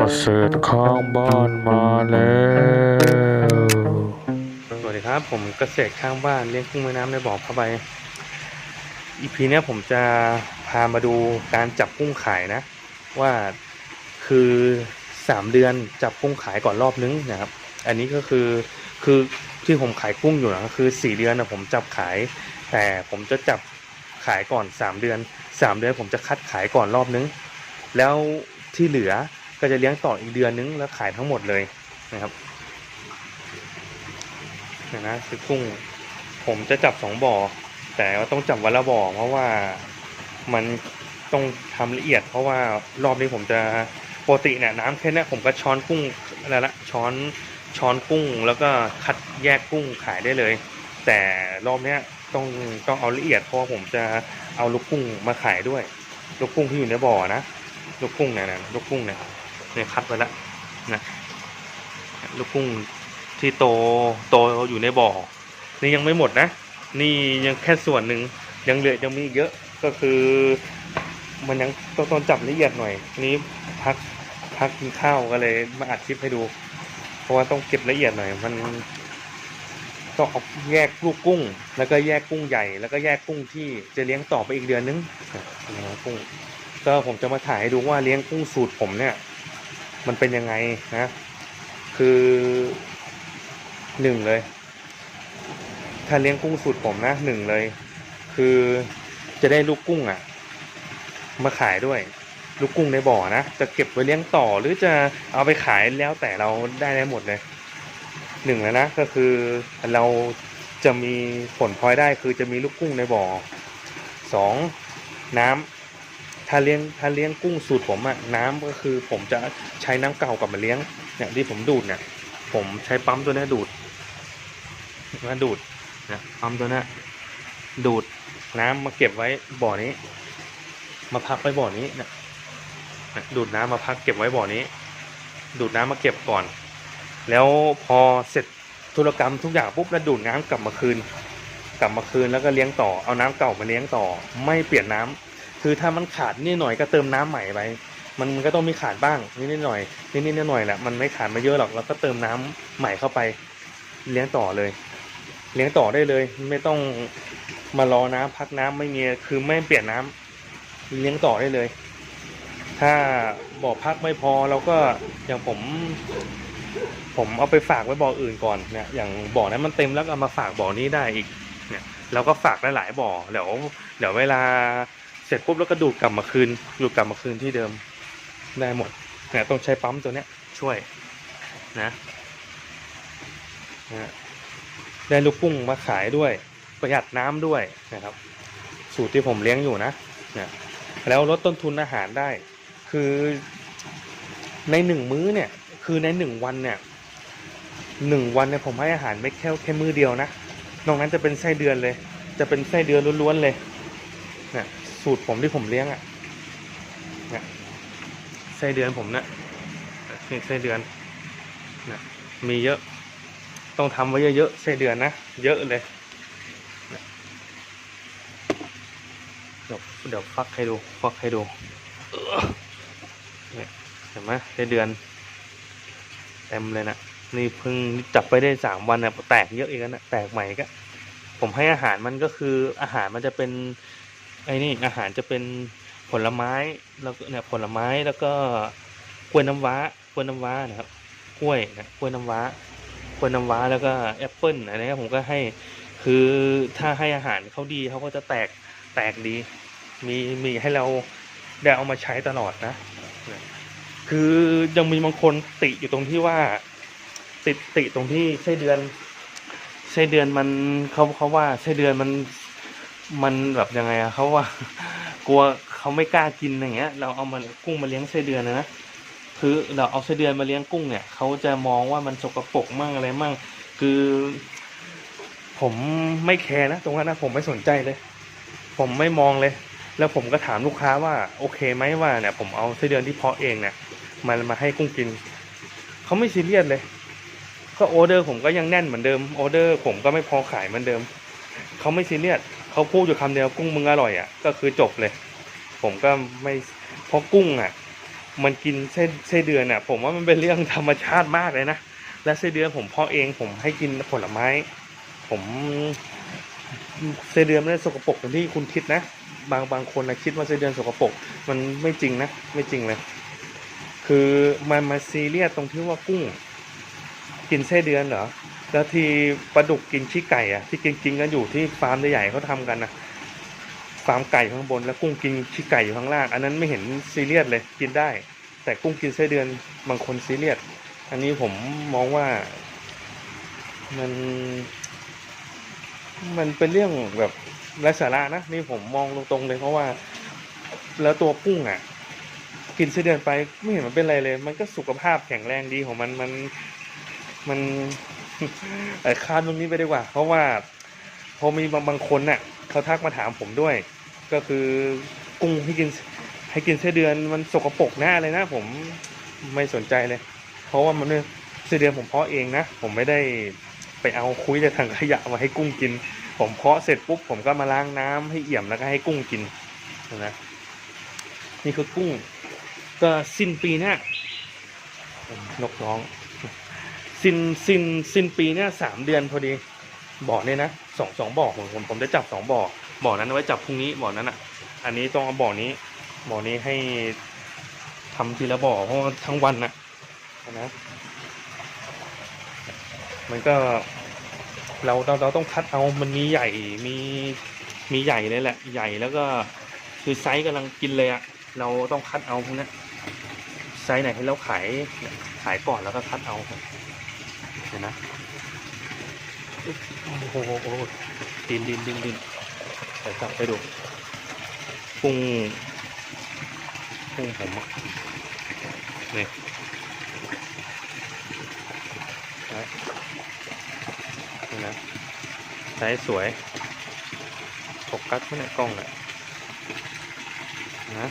กษตรข้างบ้านมาแล้ว สวัสดีครับ ผมเกษตรข้างบ้านเลี้ยงกุ้งแม่น้ำในบ่อผ้าใบอีพีนี้ผมจะพามาดูการจับกุ้งขายนะ ว่าคือสามเดือนจับกุ้งขายก่อนรอบนึงนะครับ อันนี้ก็คือคือที่ผมขายกุ้งอยู่นะคือสี่เดือนนะผมจับขาย แต่ผมจะจับขายก่อนสามเดือนสามเดือนผมจะคัดขายก่อนรอบนึง แล้วที่เหลือ ก็จะเลี้ยงต่ออีกเดือนนึงแล้วขายทั้งหมดเลยนะครับนี่ยนะคือกุ้งผมจะจับสองบ่อ แต่ว่าต้องจับวันละบ่อ เพราะว่ามันต้องทำละเอียด เพราะว่ารอบนี้ผมจะปกติเนี่ยน้ำแค่นี้ผมก็ช้อนกุ้งอะไรละช้อนช้อนกุ้ง แล้วก็คัดแยกกุ้งขายได้เลย แต่รอบเนี้ยต้องต้องเอาละเอียดเพราะผมจะเอาลูกกุ้งมาขายด้วย ลูกกุ้งที่อยู่ในบ่อนะ ลูกกุ้งเนี่ยนะลูกกุ้งเนี่ย เนี่ยคัดไว้แล้วนะลูกกุ้งที่โตโตอยู่ในบ่อ นี่ยังไม่หมดนะ นี่ยังแค่ส่วนหนึ่งยังเหลือยังมีเยอะก็คือ มันยังต้องตองจับละเอียดหน่อยนี้พักพักกินข้าวก็เลยมาอัดคลิปให้ดู เพราะว่าต้องเก็บละเอียดหน่อย มันต้องเอาแยกลูกกุ้ง แล้วก็แยกกุ้งใหญ่ แล้วก็แยกกุ้งที่จะเลี้ยงต่อไปอีกเดือนนึงนะกุ้งก็ผมจะมาถ่ายให้ดูว่าเลี้ยงกุ้งสูตรผมเนี่ย มันเป็นยังไงนะ คือหนึ่งเลย ถ้าเลี้ยงกุ้งสูตรผมนะหนึ่งเลย คือจะได้ลูกกุ้งอะ มาขายด้วย ลูกกุ้งในบ่อนะ จะเก็บไว้เลี้ยงต่อหรือจะเอาไปขายแล้วแต่เราได้ได้หมดเลยหนึ่งแล้วนะก็คือเราจะมีผลพลอยได้คือจะมีลูกกุ้งในบ่อสองน้ำ ถ้าเลี้ยงถ้าเลี้ยงกุ้งสูตรผมอะน้ำก็คือผมจะใช้น้ำเก่ากลับมาเลี้ยงเนี่ยที่ผมดูดเนี่ยผมใช้ปั๊มตัวนี้ดูดมาดูดนะปั๊มตัวนี้ดูดน้ำมาเก็บไว้บ่อนี้ มาพักไว้บ่อนี้เนะนะดูดน้ำมาพักเก็บไว้บ่อนี้ ดูดน้ำมาเก็บก่อน แล้วพอเสร็จธุรกรรมทุกอย่างปุ๊บแล้วดูดน้ำกลับมาคืน กลับมาคืนแล้วก็เลี้ยงต่อเอาน้ำเก่ามาเลี้ยงต่อ ไม่เปลี่ยนน้ำ คือถ้ามันขาดนิดหน่อยก็เติมน้ำใหม่ไปมันมันก็ต้องมีขาดบ้างนิดหน่อยนิดๆหน่อยแหละมันไม่ขาดมาเยอะหรอกแล้วก็เติมน้ำใหม่เข้าไป เลี้ยงต่อเลย เลี้ยงต่อได้เลย ไม่ต้องมารอน้ำพักน้ำไม่มีคือไม่เปลี่ยนน้ำเลี้ยงต่อได้เลย ถ้าบ่อพักไม่พอเราก็อย่างผม ผมเอาไปฝากไว้บ่ออื่นก่อนเนี่ยอย่างบ่อนั้นมันเต็มแล้วเอามาฝากบ่อนี้ได้อีก เนี่ยเราก็ฝากได้หลายบ่อเดี๋ยวเดี๋ยวเวลา สร็จปุ๊บแล้วก็ดูดกลับมาคืนดูดกลับมาคืนที่เดิมได้หมดเนี่ยต้องใช้ปั๊มตัวเนี้ยช่วยนะนะได้ลูกกุ้งมาขายด้วย ประหยัดน้ำด้วยนะครับ สูตรที่ผมเลี้ยงอยู่นะนี่ยแล้วลดต้นทุนอาหารได้ คือในหนึ่งมื้อเนี่ย คือในหนึ่งวันเนี่ยหนึ่งวันเนี่ยผมให้อาหารไม่แค่แค่มื้อเดียวนะนอกนั้นจะเป็นไส้เดือนเลย จะเป็นไส้เดือนล้วนๆเลย สูตรผมที่ผมเลี้ยงอะ่ะเนี่ยไส้เดือนผมเนะนี่ไส้เดือนนะมีเยอะ ต้องทำไว้เยอะๆไส้เดือนนะเยอะเลยนะเดี๋ยวเดี๋ยวฟักให้ดูฟักให้ดูเนี่ยเห็นไหมไส้เดือนเต็มเลยนะนี่เพิ่งจับไปได้สามวันนะแตกเยอะอีกแล้วนะแตกใหม่ก็ผมให้อาหารมันก็คืออาหารมันจะเป็น ไอ้นี่อาหารจะเป็นผลไม้แล้วก็เนี่ยผลไม้แล้วก็กล้วยน้ำว้ากล้วยน้ำว้านะครับกล้วยนะกล้วยน้ำว้ากล้วยน้ำว้าแล้วก็แอปเปิ้ลอะไรเงี้ยผมก็ให้คือถ้าให้อาหารเขาดีเขาก็จะแตกแตกดี มีมีให้เราได้เอามาใช้ตลอดนะ คือยังมีบางคนติอยู่ตรงที่ว่า ติดติตรงที่ไส้เดือนไส้เดือนมันเขาเขาว่าไส้เดือนมัน มันแบบยังไงอะเขาว่ากลัวเขาไม่กล้ากินอย่างเงี้ย เราเอามากุ้งมาเลี้ยงไส้เดือนนะนะคือเราเอาไส้เดือนมาเลี้ยงกุ้งเนี่ยเขาจะมองว่ามันสกปรกมั่งอะไรมั่งคือ ผมไม่แคร์นะตรงนั้นนะผมไม่สนใจเลย ผมไม่มองเลย แล้วผมก็ถามลูกค้าว่า โอเคไหมว่าเนี่ย ผมเอาไส้เดือนที่เพาะเองเนี่ยมันมาให้กุ้งกินเขาไม่ซีเรียสเลย ก็ออเดอร์ผมก็ยังแน่นเหมือนเดิมออเดอร์ ผมก็ไม่พอขายเหมือนเดิมเขาไม่ซีเรียส เขาพูดอยู่คำเดียวกุ้งมึงอร่อยอะก็คือจบเลย ผมก็ไม่เพราะกุ้งอะ มันกินไส้ไส้เดือนอะ ผมว่ามันเป็นเรื่องธรรมชาติมากเลยนะและไส้เดือนผมพาะเองผมให้กินผลไม้ ผมไส้เดือนไม่ได้สกปรกอย่างที่คุณคิดนะบางบางคนนะคิดว่าไส้เดือนสกปรกมันไม่จริงนะไม่จริงเลย คือมันมาซีเรียสตรงที่ว่ากุ้ง กินไส้เดือนเหรอ แล้วที่ปลาดุกกินขี้ไก่อะที่กินกินกันอยู่ที่ฟาร์มใหญ่ๆเขาทำกันนะฟาร์มไก่ข้างบนแล้วกุ้งกินขี้ไก่อยู่ข้างล่าง อันนั้นไม่เห็นซีเรียสเลยกินได้ แต่กุ้งกินไส้เดือนบางคนซีเรียสอันนี้ผมมองว่ามัน มันเป็นเรื่องแบบไร้สาระนะนี่ผมมองตรงๆเลยเพราะว่า แล้วตัวกุ้งอะ กินไส้เดือนไปไม่เห็นมันเป็นไรเลย มันก็สุขภาพแข็งแรงดีของมันมันมัน ข้ามตรงนี้ไปดีกว่า เพราะว่าพอมีบางบางคนน่ะเขาทักมาถามผมด้วย ก็คือกุ้งให้กินให้กินไส้เดือนมันสกปรกหน้าเลยนะ ผมไม่สนใจเลย เพราะว่ามันเนี่ยไส้เดือนผมเพาะเองนะ ผมไม่ได้ไปเอาคุยจากถังขยะมาให้กุ้งกิน ผมเพาะเสร็จปุ๊บผมก็มาล้างน้ำให้เอี่ยมแล้วก็ให้กุ้งกินนะนี่คือกุ้ง ก็สิ้นปีเนี้นกร้อง สิ้นสิ้นสิ้นปีเนี้ยสามเดือนพอดีบ่อเนี่ยนะสองสองบ่อผมผมผมจะจับสองบ่อบ่อนั้นไว้จับพรุ่งนี้บ่อนั้นอะ อันนี้ต้องเอาบ่อนี้บ่อนี้ให้ทำทีละบ่อเพราะว่าทั้งวันนะนะมันก็เราเราเราต้องคัดเอามันมีใหญ่มีมีใหญ่เลยแหละ ใหญ่แล้วก็คือไซส์กำลังกินเลยอะเราต้องคัดเอาพวกนี้ไซส์ไหนให้เราขายขายก่อนแล้วก็คัดเอา เห็นนะโอ้โหโอ้โหดินดินดินดินใส่กลับไปดูกุ้งกุ้งผมอะนี่นะนี่นะไซส์สวยโฟกัสไม่ได้กล้องเลยนะ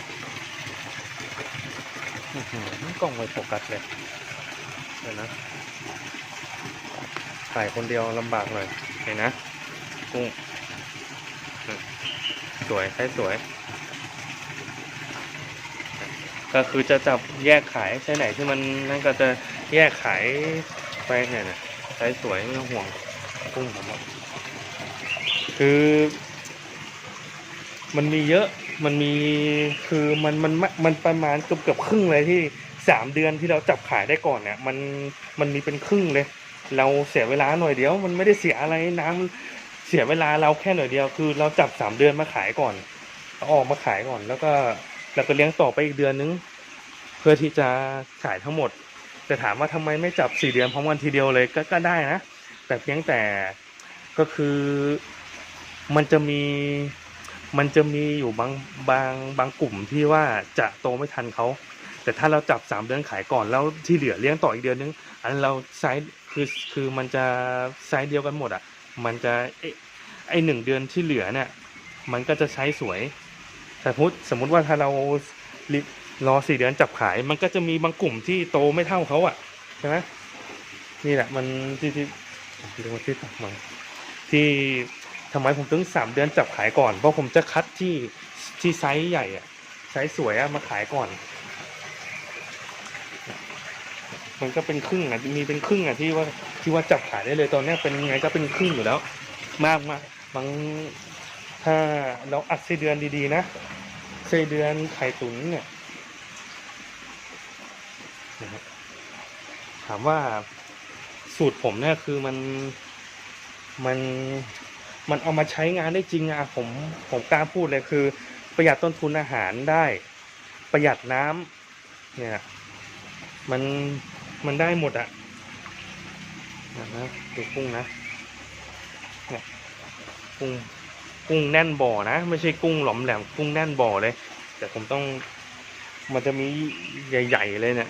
อื้อหือกล้องไม่โฟกัสเลยเดี๋ยวนะ ถ่ายคนเดียวลำบากหน่อยเห็นนะกุ้งสวยไซส์สวย ก็คือจะจับแยกขายใช่ไหนที่มันนั่นก็จะแยกขายไปเนี่ยนะไซส์สวยไม่ต้องห่วงกุ้งผมคือมันมีเยอะ มันมี คือมันมันมันประมาณเกือบเกือบครึ่งเลยที่สามเดือนที่เราจับขายได้ก่อนเนี่ย มันมันมีเป็นครึ่งเลย เราเสียเวลาหน่อยเดียว มันไม่ได้เสียอะไรน้ำเสียเวลาเราแค่หน่อยเดียว คือเราจับสามเดือนมาขายก่อนเอาออกมาขายก่อน แล้วก็แล้วก็เลี้ยงต่อไปอีกเดือนนึง เพื่อที่จะขายทั้งหมด แต่ถามว่าทำไมไม่จับสี่เดือนพร้อมกันทีเดียวเลยก็ก็ได้นะ แต่เพียงแต่ก็คือมันจะมีมันจะมีอยู่บางบางบางกลุ่มที่ว่าจะโตไม่ทันเขาแต่ถ้าเราจับสามเดือนขายก่อนแล้วที่เหลือเลี้ยงต่ออีกเดือนนึง อันเราไซส์ คือคือมันจะไซส์เดียวกันหมดอะ มันจะไอหนึ่งเดือนที่เหลือเนี่ย มันก็จะใช้สวยแต่สมมติสมมติว่าถ้าเรารอสี่เดือนจับขาย มันก็จะมีบางกลุ่มที่โตไม่เท่าเขาอะใช่ไหมนี่แหละมันที่ที่ที่ที่ที่ตักมาที่ทำไมผมถึงสามเดือนจับขายก่อน เพราะผมจะคัดที่ที่ไซส์ใหญ่อะไซส์สวยอะมาขายก่อน มันก็เป็นครึ่งอะมีเป็นครึ่งอะที่ว่าที่ว่าจับขายได้เลยตอนนี้เป็นไงก็เป็นครึ่งอยู่แล้ว มากมากบางถ้าเราอัดไส้เดือนดีๆนะไส้เดือนไข่ตุ๋นเนี่ยนะครับถามว่าสูตรผมเนี่ยคือมันมันมันเอามาใช้งานได้จริงอะผมผมกล้าพูดเลยคือ ประหยัดต้นทุนอาหารได้ ประหยัดน้ำเนี่ยมัน มันได้หมดอะนะฮะดูกุ้งนะเนี่ยกุ้งกุ้งแน่นบ่อนะ ไม่ใช่กุ้งหลอมแหลมกุ้งแน่นบ่อเลย แต่ผมต้องมันจะมีใหญ่ๆเลยเนี่ย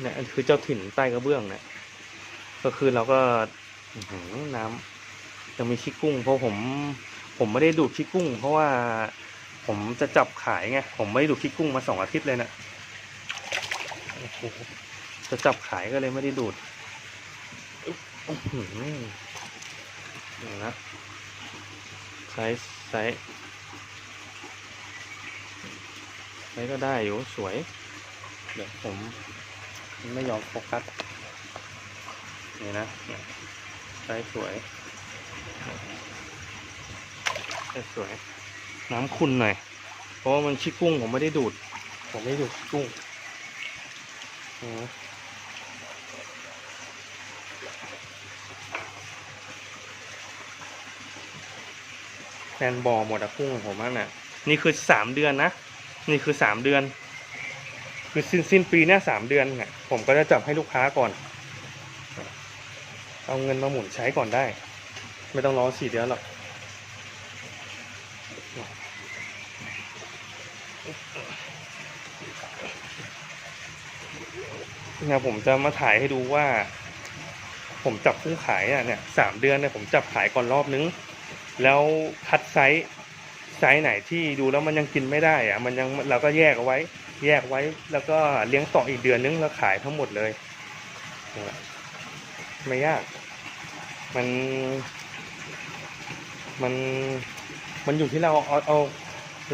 เนี่ยคือเจ้าถิ่นใต้กระเบื้องเนี่ยก็คือเราก็อื้อหือน้ำยังมีขี้กุ้ง เพราะผมผมไม่ได้ดูดขี้กุ้ง เพราะว่าผมจะจับขายไงผมไม่ได้ดูดขี้กุ้งมาสองอาทิตย์เลยนะโอ้โห จะจับขายก็เลยไม่ได้ดูดอื้อหือนี่นะไซส์ไซส์ไซส์ก็ได้อยู่สวยไเดี๋ยวผมไม่ยอมโฟกัส นี่นะเนี่ยใช้สวยใช้สวย น้ำขุ่นหน่อย เพราะว่ามันชิกุ้งผมไม่ได้ดูด ผมไม่ได้ดูดชิกุ้งอืม แฟนบอหมดอะกุ้งของผมนั่นน่ะ นี่คือสามเดือนนะ นี่คือสามเดือน คือสิ้นสิ้นปีเนี่ยสามเดือนเนี่ยผมก็จะจับให้ลูกค้าก่อน เอาเงินมาหมุนใช้ก่อนได้ ไม่ต้องรอสี่เดือนหรอกเนี่ยผมจะมาถ่ายให้ดูว่า ผมจับกุ้งขายอะเนี่ยสามเดือนเนี่ยผมจับขายก่อนรอบนึง แล้วคัดไซส์ไซส์ไหนที่ดูแล้วมันยังกินไม่ได้อะมันยังเราก็แยกเอาไว้ แยกไว้แล้วก็เลี้ยงต่ออีกเดือนนึงแล้วขายทั้งหมดเลย ไม่ยาก มัน มันมันอยู่ที่เราเอาเอา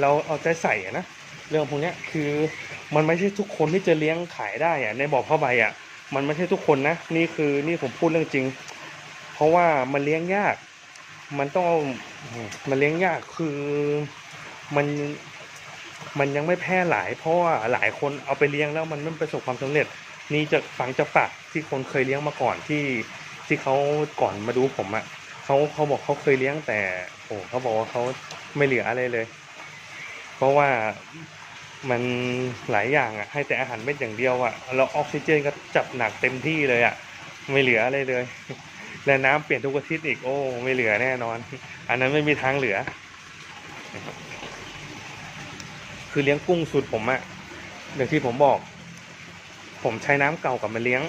เราเอาใจใส่อะนะเรื่องพวกนี้คือมันไม่ใช่ทุกคนที่จะเลี้ยงขายได้อะในบ่อผ้าใบอะมันไม่ใช่ทุกคนนะนี่คือนี่ผมพูดเรื่องจริง เพราะว่ามันเลี้ยงยาก มันต้องเอามันเลี้ยงยากคือมันมันยังไม่แพร่หลาย เพราะว่าหลายคนเอาไปเลี้ยงแล้วมันไม่ประสบความสำเร็จ นี่จะฟังจะปากที่คนเคยเลี้ยงมาก่อนที่ที่เขาก่อนมาดูผมอะเขาเขาบอกเขาเคยเลี้ยงแต่โอ้เขาบอกว่าเขาไม่เหลืออะไรเลย เพราะว่ามันหลายอย่างอะ ให้แต่อาหารเม็ดอย่างเดียวอะแล้วออกซิเจนก็จับหนักเต็มที่เลยอะ ไม่เหลืออะไรเลย และน้ำเปลี่ยนทุกอาทิตย์อีกโอ้ไม่เหลือแน่นอน อันนั้นไม่มีทางเหลือ คือเลี้ยงกุ้งสูตรผมอะอย่างที่ผมบอก ผมใช้น้ำเก่ากับมาเลี้ยง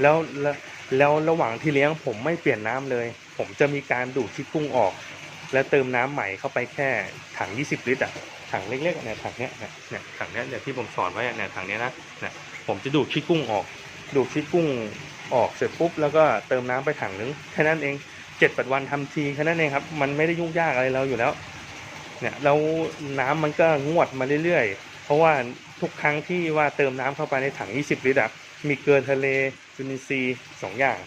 แล้วแล้วแล้วระหว่างที่เลี้ยงผมไม่เปลี่ยนน้ำเลย ผมจะมีการดูดที่กุ้งออก แล้วเติมน้ำใหม่เข้าไปแค่ถัง 20 ลิตรอะถังเล็กๆเนี่ยถังเนี้ยเนี่ยถังเนี้ยเนี่ยที่ผมสอนไว้เนี่ยถังเนี้ยนะเนี่ยผมจะดูดขี้กุ้งออก ดูดขี้กุ้ง ออกเสร็จปุ๊บแล้วก็เติมน้ำไปถังนึงแค่นั้นเองเจ็ดแปดวันทำทีแค่นั้นเองครับ มันไม่ได้ยุ่งยากอะไรเราอยู่แล้ว เนี่ยแล้วน้ำมันก็งวดมาเรื่อยๆ เพราะว่าทุกครั้งที่ว่าเติมน้ำเข้าไปในถัง 20 ลิตรมีเกลือทะเลจุลินทรีย์สองอย่าง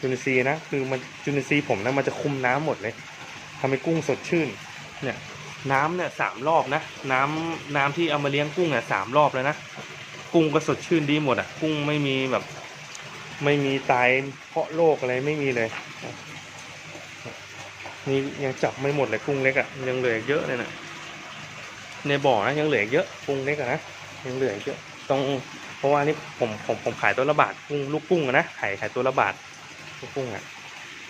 จุลินทรีย์นะคือมันจุลินทรีย์ผมนะมันจะคุมน้ำหมดเลยทำให้กุ้งสดชื่น เนี่ยน้ำเนี่ยสามรอบนะ น้ำน้ำที่เอามาเลี้ยงกุ้งเนี่ยสามรอบแล้วนะกุ้งก็สดชื่นดีหมดอะกุ้งไม่มีแบบ ไม่มีตายเพราะโรคอะไรไม่มีเลย นี่ยังจับไม่หมดเลยกุ้งเล็กอะยังเหลืออีกเยอะเลยนะในบ่อนะยังเหลืออีกเยอะกุ้งเล็กอะนะยังเหลืออีกเยอะต้องเพราะว่านี่ผมผมผมขายตัวละบาทกุ้งลูกกุ้งอะนะขายขายตัวละบาทลูกกุ้งอะ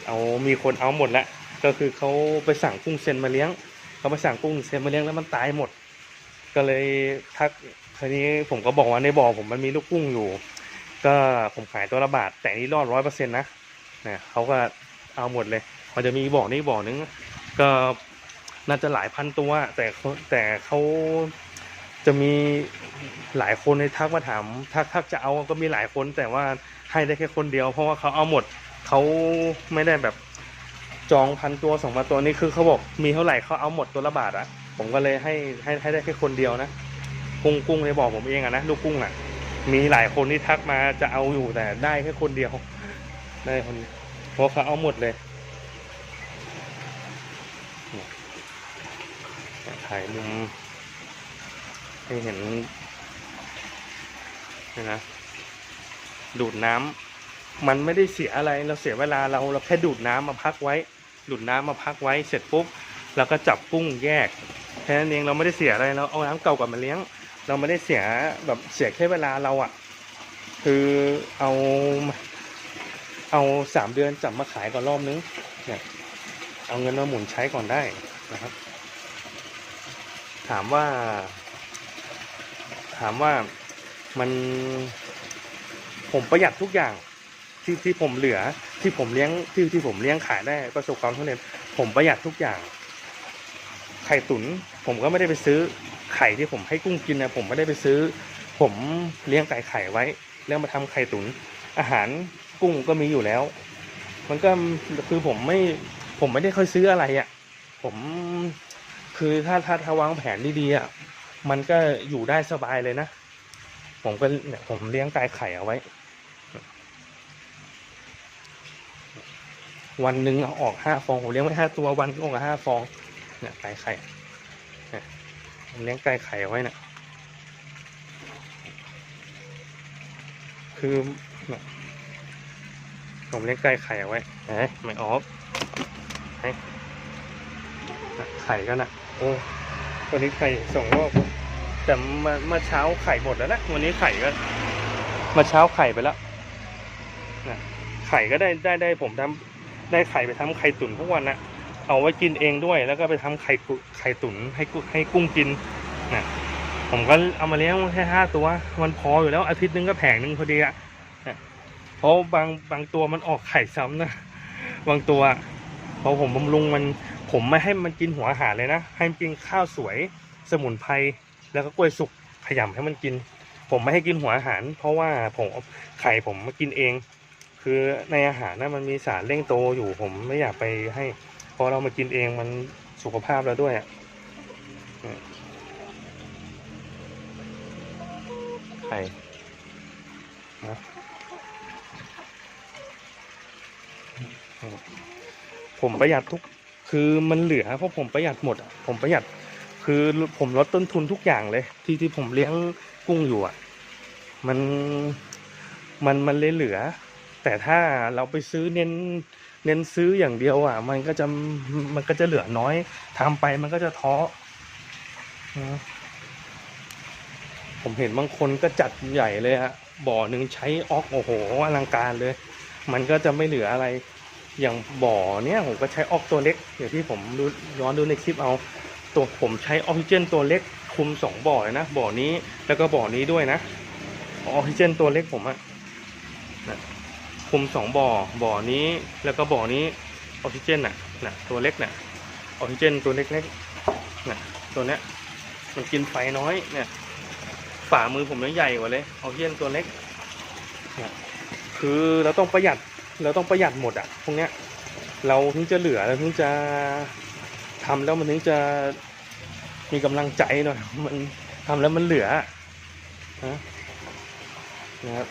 เอามีคนเอาหมดแล้วก็คือเขาไปสั่งกุ้งเซนมาเลี้ยงเขาไปสั่งกุ้งเซนมาเลี้ยงแล้วมันตายหมด ก็เลยทักทีนี้ผมก็บอกว่าในบ่อผมมันมีลูกกุ้งอยู่ ก็ผมขายตัวละบาท แต่นี่รอดร้อยเปอร์เซ็นต์นะเนี่ยเขาก็เอาหมดเลย มันจะมีบ่อนี้บ่อนึง ก็น่าจะหลายพันตัว แต่แต่เขาจะมีหลายคนในทักมาถามทักทักจะเอาก็มีหลายคน แต่ว่าให้ได้แค่คนเดียว เพราะว่าเขาเอาหมดเขาไม่ได้แบบจองพันตัวสองพันตัวนี่คือเขาบอกมีเท่าไหร่เขาเอาหมดตัวละบาทอะผมก็เลยให้ให้ให้ได้แค่คนเดียวนะกุ้งกุ้งในบ่อผมเองอะนะลูกกุ้งอะ มีหลายคนที่ทักมาจะเอาอยู่แต่ได้แค่คนเดียว ได้คนเพราะเขาเอาหมดเลยถ่ายมุมให้เห็นนี่นะดูดน้ำมันไม่ได้เสียอะไรเราเสียเวลาเราเราแค่ดูดน้ำมาพักไว้ ดูดน้ำมาพักไว้เสร็จปุ๊บเราก็จับกุ้งแยกแค่นั้นเองเราไม่ได้เสียอะไรเราเอาน้ำเก่ากับมาเลี้ยง เราไม่ได้เสียแบบเสียแค่เวลาเราอะ่ะ คือเอาเอาสามเดือนจับมาขายก่อนรอบนึงเนี่ยเอาเงินมาหมุนใช้ก่อนได้นะครับ ถามว่า ถามว่ามันผมประหยัดทุกอย่างที่ที่ผมเหลือที่ผมเลี้ยงที่ที่ผมเลี้ยงขายได้ประสบความสำเร็จผมประหยัดทุกอย่าง ไข่ตุนผมก็ไม่ได้ไปซื้อ ไข่ที่ผมให้กุ้งกินนะผมไม่ได้ไปซื้อ ผมเลี้ยงไก่ไข่ไว้ แล้วมาทำไข่ตุน อาหารกุ้งก็มีอยู่แล้ว มันก็คือผมไม่ผมไม่ได้ค่อยซื้ออะไรอะ่ะ ผมคือถ้าถ้าถ้าวางแผนดีๆอะมันก็อยู่ได้สบายเลยนะ ผมก็เนี่ยผมเลี้ยงไก่ไข่เอาไว้ วันหนึ่งเอาออกห้าฟองผมเลี้ยงไว้ห้าตัววันก็ออกห้าฟองเนี่ยไก่ไข่ เลี้ยงไก่ไข่อไว้เนี่ยคือผมเลี้ยงไก่ไข่อไว้เฮ้ไม่ออกเฮ้ไข่ก็นะโอ้วันนี้ไข่สองรอบแต่มื่อเมื่อเช้าไข่หมดแล้วนะวันนี้ไข่ก็มื่อเช้าไข่ไปแล้วนะไข่ก็ได้ได้ได้ผมทำได้ไข่ไปทำไข่ตุ๋นทุกวันนะ เอาไว้กินเองด้วย แล้วก็ไปทำไข่ไข่ตุ๋นให้กุให้กุ้งกินนะผมก็เอามาเลี้ยงแค่ห้าตัว มันพออยู่แล้วอาทิตย์นึงก็แผงนึงพอดีอะเพราะบางบางตัวมันออกไข่ซ้ำนะบางตัวพอผมบำรุงมันผมไม่ให้มันกินหัวอาหารเลยนะ ให้มันกินข้าวสวยสมุนไพรแล้วก็กล้วยสุกขยำให้มันกิน ผมไม่ให้กินหัวอาหาร เพราะว่าผมไข่ผมมากินเอง คือในอาหารนะมันมีสารเร่งโตอยู่ผมไม่อยากไปให้ พอเรามากินเองมันสุขภาพแล้วด้วยอะอืมไข่นะอืมผมประหยัดทุกคือมันเหลือเพราะผมประหยัดหมดอะผมประหยัด คือผมลดต้นทุนทุกอย่างเลย ที่ที่ผมเลี้ยงกุ้งอยู่อะ มันมันมันเลยเหลือ แต่ถ้าเราไปซื้อเน้น เน้นซื้ออย่างเดียวอะ มันก็จะมันก็จะเหลือน้อยทำไปมันก็จะท้อนะผมเห็นบางคนก็จัดใหญ่เลยฮะบ่อหนึ่งใช้ออกโอ้โหอลังการเลย มันก็จะไม่เหลืออะไร อย่างบ่อเนี้ยผมก็ใช้ออกตัวเล็กอย่างที่ผมดูย้อนดูในคลิปเอาตัวผมใช้ออกซิเจนตัวเล็กคุมสองบ่อเลยนะบ่อนี้แล้วก็บ่อนี้ด้วยนะออกซิเจนตัวเล็กผมอะนะ คุมสองบ่อ บ่อนี้แล้วก็บ่อนี้ออกซิเจนน่ะน่ะตัวเล็กน่ะออกซิเจนตัวเล็กๆน่ะตัวเนี้ยมันกินไฟน้อยเนี่ยฝ่ามือผมยังใหญ่กว่าเลยออกซิเจนตัวเล็กเนี่ยคือเราต้องประหยัดเราต้องประหยัดหมดอะพวกเนี้ยเราถึงจะเหลือเราถึงจะทำแล้วมันถึงจะมีกำลังใจหน่อยมันทำแล้วมันเหลือนะครับ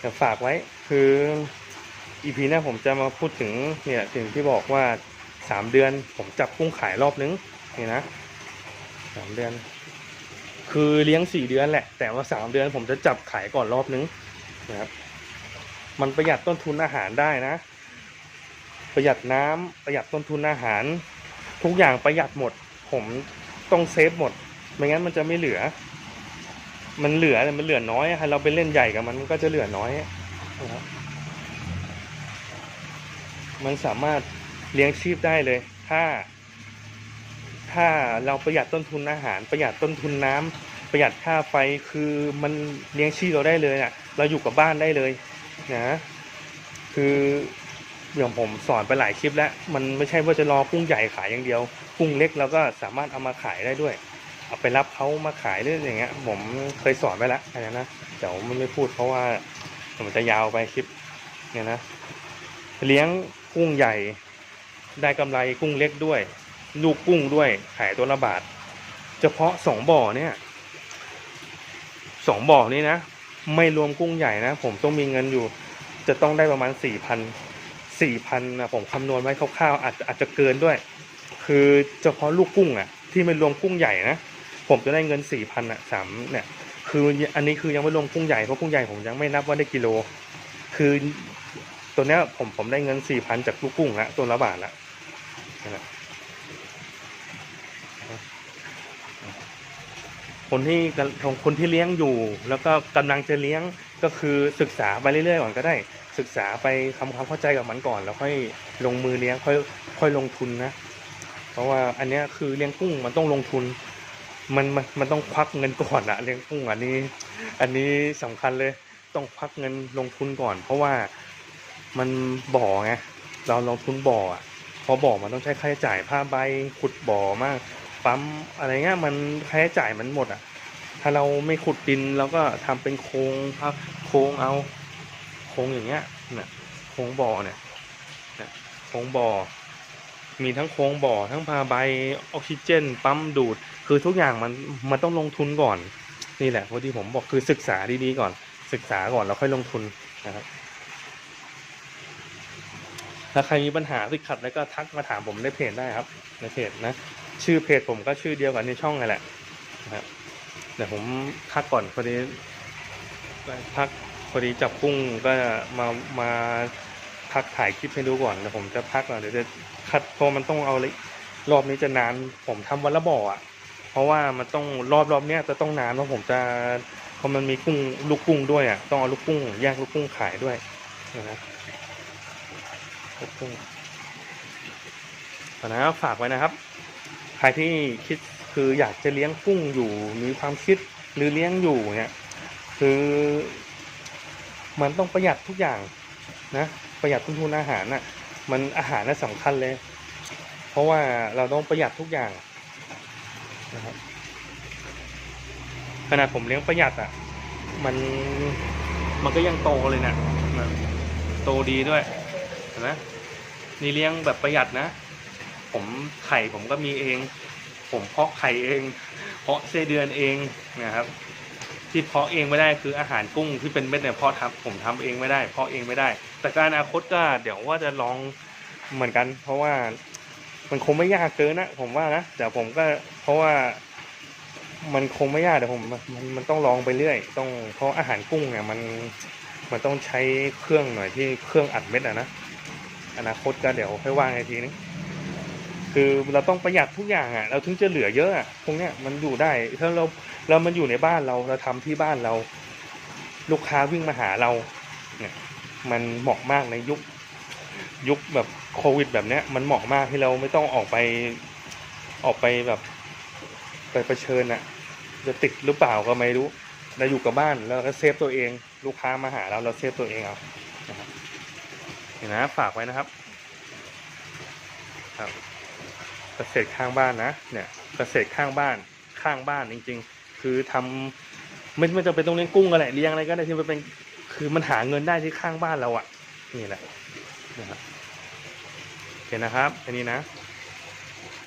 แต่ฝากไว้คืออีพีหน้าผมจะมาพูดถึงเนี่ยถึงที่บอกว่าสามเดือนผมจับกุ้งขายรอบนึงนี่นะสามเดือน คือเลี้ยงสี่เดือนแหละ แต่ว่าสามเดือนผมจะจับขายก่อนรอบนึงนะครับ มันประหยัดต้นทุนอาหารได้นะ ประหยัดน้ำประหยัดต้นทุนอาหาร ทุกอย่างประหยัดหมด ผมต้องเซฟหมด ไม่งั้นมันจะไม่เหลือ มันเหลือมันเหลือน้อยอะเราไปเล่นใหญ่กับมันมันก็จะเหลือน้อยนะครับมันสามารถเลี้ยงชีพได้เลย ถ้า ถ้าเราประหยัดต้นทุนอาหาร ประหยัดต้นทุนน้ำประหยัดค่าไฟคือมันเลี้ยงชีพเราได้เลยน่ะ เราอยู่กับบ้านได้เลยนะคืออย่างผมสอนไปหลายคลิปแล้ว มันไม่ใช่ว่าจะรอกุ้งใหญ่ขายอย่างเดียว กุ้งเล็กเราก็สามารถเอามาขายได้ด้วย เอาไปรับเขามาขายหรืออย่างเงี้ย ผมเคยสอนไปแล้วอันนั้นะเดี๋ยวมันไม่พูดเพราะว่ามันจะยาวไปคลิปเนี่ยนะ เลี้ยงกุ้งใหญ่ได้กำไรกุ้งเล็กด้วย ลูกกุ้งด้วยขายตัวละบาท เฉพาะสองบ่อเนี่ยสองบ่อนี้นะ ไม่รวมกุ้งใหญ่นะ ผมต้องมีเงินอยู่ จะต้องได้ประมาณสี่พันสี่พันนะผมคำนวณไว้คร่าวๆอาจจะอาจจะเกินด้วย คือเฉพาะลูกกุ้งอะ ที่ไม่รวมกุ้งใหญ่นะ ผมจะได้เงินสี่พันอะสามเนี่ย คืออันนี้คือยังไม่รวมกุ้งใหญ่เพราะกุ้งใหญ่ผมยังไม่นับว่าได้กิโล คือตัวเนี้ยผมผมได้เงินสี่พันจากลูกกุ้งละตัวละบาทละนั่แหละคนที่ของคนที่เลี้ยงอยู่ แล้วก็กำลังจะเลี้ยงก็คือศึกษาไปเรื่อยๆก่อนก็ได้ ศึกษาไปทำความเข้าใจกับมันก่อน แล้วค่อยลงมือเลี้ยงค่อยค่อยลงทุนนะ เพราะว่าอันนี้คือเลี้ยงกุ้งมันต้องลงทุน มันมันมันต้องควักเงินก่อนอะเลี้ยงกุ้งอันนี้ อันนี้สำคัญเลยต้องควักเงินลงทุนก่อน เพราะว่ามันบ่อไงเราลงทุนบ่ออะพอบ่อมันต้องใช้ค่าใช้จ่ายผ้าใบขุดบ่อมากปั๊มอะไรเงี้ยมันค่าใช้จ่ายมันหมดอะถ้าเราไม่ขุดดินเราก็ทำเป็นโครงครับโครงเอาโครงอย่างเงี้ยเนี่ยโครงบ่อเนี่ยเนี่ยโครงบ่อ มีทั้งโค้งบ่อทั้งพาใบออกซิเจน ปั๊มดูด คือทุกอย่างมันมันต้องลงทุนก่อน นี่แหละพราะที่ผมบอกคือศึกษาดีๆก่อน ศึกษาก่อนแล้วค่อยลงทุนนะครับ ถ้าใครมีปัญหาติดขัดแล้วก็ทักมาถามผมในเพจได้ครับ ในเพจนะชื่อเพจผมก็ชื่อเดียวกับในช่องนั่นแหละนะครับเดี๋ยวผมทักก่อนพอดีทักพอดีจับกุ้งก็มามาทักถ่ายคลิปให้ดูก่อนเดี๋ยวผมจะพักก่อนเดี๋ยวจะคัดเพราะมันต้องเอาเลยรอบนี้จะนานผมทำวันละบ่ออะ เพราะว่ามันต้องรอบรอบเนี้ยจะต้องนานเพราะผมจะเพราะมันมีกุ้งลูกกุ้งด้วยอะต้องเอาลูกกุ้งแยกลูกกุ้งขายด้วยนะลูกกุ้งตอนนั้นฝากไว้นะครับ ใครที่คิดคืออยากจะเลี้ยงกุ้งอยู่มีความคิดหรือเลี้ยงอยู่เนี่ยคือ มันต้องประหยัดทุกอย่างนะประหยัดต้นทุนอาหารน่ะ มันอาหารน่ะสำคัญเลย เพราะว่าเราต้องประหยัดทุกอย่าง นะครับขนาดผมเลี้ยงประหยัดอะ มันมันก็ยังโตเลยนะนะโตดีด้วยเห็นไหมนี่เลี้ยงแบบประหยัดนะ ผมไข่ผมก็มีเอง ผมเพาะไข่เอง เพาะไส้เดือนเองนะครับ ที่เพาะเองไม่ได้คืออาหารกุ้งที่เป็นเม็ดเนี่ยเพาะทำผมทำเองไม่ได้ เพาะเองไม่ได้ แต่การอนาคตก็เดี๋ยวว่าจะลองเหมือนกัน เพราะว่า มันคงไม่ยากเกินนะผมว่านะแต่ผมก็เพราะว่ามันคงไม่ยากแต่ผมมันมันต้องลองไปเรื่อย ต้องเพราะอาหารกุ้งเนี่ยมันมันต้องใช้เครื่องหน่อยที่เครื่องอัดเม็ดอะนะอนาคตก็เดี๋ยวค่อยว่ากันอีกทีนึงคือเราต้องประหยัดทุกอย่างอะ เราถึงจะเหลือเยอะอะพวกเนี้ยมันอยู่ได้ถ้าเราเรามันอยู่ในบ้านเราเราทำที่บ้านเรา ลูกค้าวิ่งมาหาเรา เนี่ย มันเหมาะมากในยุค ยุคแบบ โควิดแบบเนี้ยมันเหมาะมากที่เราไม่ต้องออกไปออกไปแบบไปเผชิญอะจะติดหรือเปล่าก็ไม่รู้เราอยู่กับบ้านแล้วก็เซฟตัวเอง ลูกค้ามาหาเราเราเซฟตัวเองเอานะครับเห็นนะฝากไว้นะครับครับเกษตรข้างบ้านนะเนี่ยเกษตรข้างบ้านข้างบ้านจริง ๆ คือทำไม่ไม่จำเป็นต้องเลี้ยงกุ้งกันแหละเลี้ยงอะไรก็ได้ที่มันเป็นคือมันหาเงินได้ที่ข้างบ้านเราอะนี่แหละนะครับ เคนะครับแค่นี้นะ